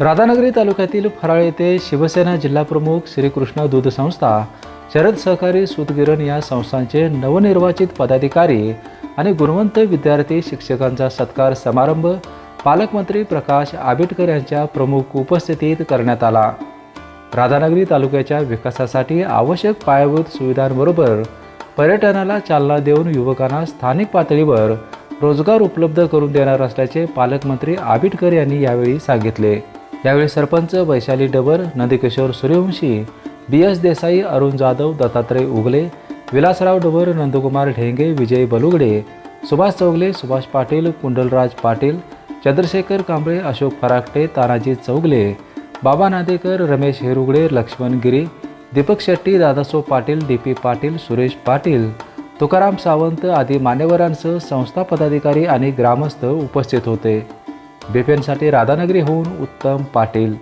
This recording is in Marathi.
राधानगरी तालुक्यातील फराळ येथे शिवसेना जिल्हाप्रमुख श्रीकृष्ण दूध संस्था शरद सहकारी सूतगिरण या संस्थांचे नवनिर्वाचित पदाधिकारी आणि गुणवंत विद्यार्थी शिक्षकांचा सत्कार समारंभ पालकमंत्री प्रकाश आंबेडकर यांच्या प्रमुख उपस्थितीत करण्यात आला. राधानगरी तालुक्याच्या विकासासाठी आवश्यक पायाभूत सुविधांबरोबर पर्यटनाला चालना देऊन युवकांना स्थानिक पातळीवर रोजगार उपलब्ध करून देणार असल्याचे पालकमंत्री आबिटकर यांनी यावेळी सांगितले. यावेळी sarpanch Vaishali Dabar Nandkishore Suryavanshi B S Desai Arun Jadhav Dattatray Ugale Vilasrao Dabar Nandkumar Dhenge Vijay Balugade Subhash Chougule Subhash Patil Kundalraj Patil Chandrashekhar Kamble Ashok Pharakate Tanaji Chougale Baba Nadekar Ramesh Herugade Laxman Giri Deepak Shetty Dadaso Patil D P Patil Suresh Patil Tukaram Sawant आदी मान्यवरांसह संस्था पदाधिकारी आणि ग्रामस्थ उपस्थित होते. बीपीएनसाठी राधानगरी होऊन उत्तम पाटील